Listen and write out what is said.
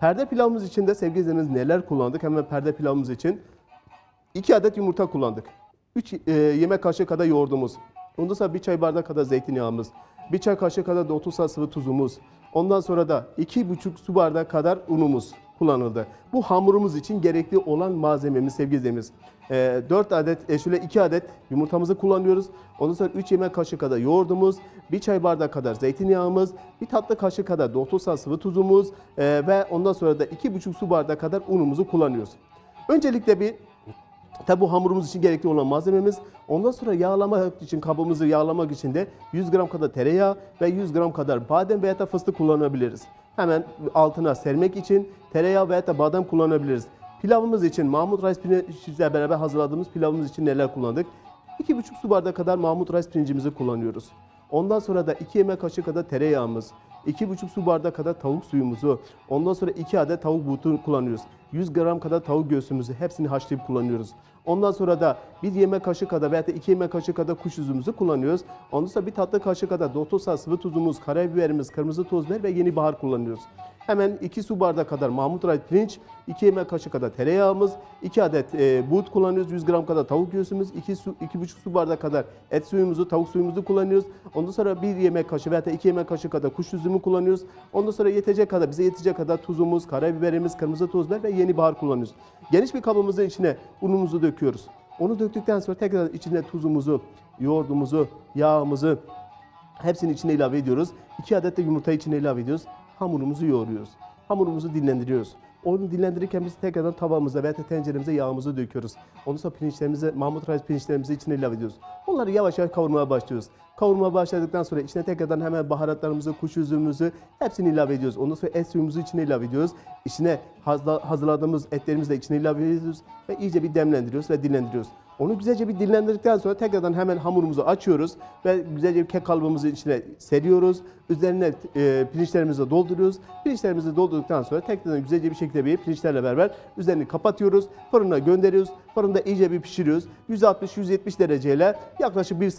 Perde pilavımız için de sevgili izleyicilerimiz neler kullandık? Hemen perde pilavımız için 2 adet yumurta kullandık. 3 yemek kaşığı kadar yoğurdumuz. Ondan sonra bir çay bardağı kadar zeytinyağımız. Bir çay kaşığı kadar da 30 sıvı tuzumuz. Ondan sonra da 2,5 su bardağı kadar unumuz kullanıldı. Bu hamurumuz için gerekli olan malzememiz sevgili izleyicilerimiz. 4 adet, e, şöyle 2 adet yumurtamızı kullanıyoruz. Ondan sonra 3 yemek kaşığı kadar yoğurdumuz, bir çay bardağı kadar zeytinyağımız, bir tatlı kaşığı kadar 30 sıvı tuzumuz e, ve ondan sonra da 2,5 su bardağı kadar unumuzu kullanıyoruz. Öncelikle bir Tabi bu hamurumuz için gerekli olan malzememiz. Ondan sonra yağlamak için, kabımızı yağlamak için de 100 gram kadar tereyağı ve 100 gram kadar badem veya da fıstık kullanabiliriz. Hemen altına sermek için tereyağı veya da badem kullanabiliriz. Pilavımız için Mahmut Rice pirinçle beraber hazırladığımız pilavımız için neler kullandık? 2,5 su bardağı kadar Mahmut Rice pirincimizi kullanıyoruz. Ondan sonra da 2 yemek kaşığı kadar tereyağımız, 2,5 su bardağı kadar tavuk suyumuzu, ondan sonra 2 adet tavuk butu kullanıyoruz. 100 gram kadar tavuk göğsümüzü hepsini haşlayıp kullanıyoruz. Ondan sonra da bir yemek kaşığı kadar veya da 2 yemek kaşığı kadar kuş üzümümüzü kullanıyoruz. Ondan sonra bir tatlı kaşığı kadar dotosa, sıvı tuzumuz, karabiberimiz, kırmızı toz biber ve yeni bahar kullanıyoruz. Hemen 2 su bardağı kadar Mahmut Ray pirinç, 2 yemek kaşığı kadar tereyağımız, 2 adet e, buğut kullanıyoruz, 100 gram kadar tavuk göğsümüz, 2 su 2,5 su bardağı kadar et suyumuzu, tavuk suyumuzu kullanıyoruz. Ondan sonra 1 yemek kaşığı veya da 2 yemek kaşığı kadar kuş üzümü kullanıyoruz. Ondan sonra yetecek kadar, bize yetecek kadar tuzumuz, karabiberimiz, kırmızı toz biber ve yeni bahar kullanıyoruz. Geniş bir kabımızın içine unumuzu döküyoruz. Onu döktükten sonra tekrar içine tuzumuzu, yoğurdumuzu, yağımızı, Hepsini içine ilave ediyoruz. 2 adet de yumurtayı içine ilave ediyoruz. Hamurumuzu yoğuruyoruz. Hamurumuzu dinlendiriyoruz. Onu dinlendirirken biz tekrardan tavamıza veya tenceremize yağımızı döküyoruz. Ondan sonra pirinçlerimizi, Mahmut Reis pirinçlerimizi içine ilave ediyoruz. Onları yavaş yavaş kavurmaya başlıyoruz. Kavurmaya başladıktan sonra içine tekrardan hemen baharatlarımızı, kuş üzümümüzü hepsini ilave ediyoruz. Ondan sonra et suyumuzu içine ilave ediyoruz. İçine hazırladığımız etlerimizi de içine ilave ediyoruz ve iyice bir demlendiriyoruz ve dinlendiriyoruz. Onu güzelce bir dinlendirdikten sonra tekrardan hemen hamurumuzu açıyoruz ve güzelce bir kek kalıbımızı içine seriyoruz. Üzerine e, pirinçlerimizi dolduruyoruz. Pirinçlerimizi doldurduktan sonra tekrardan güzelce bir şekilde bir pirinçlerle beraber üzerini kapatıyoruz. Fırına gönderiyoruz. Fırında iyice bir pişiriyoruz. 160-170 dereceyle yaklaşık bir saat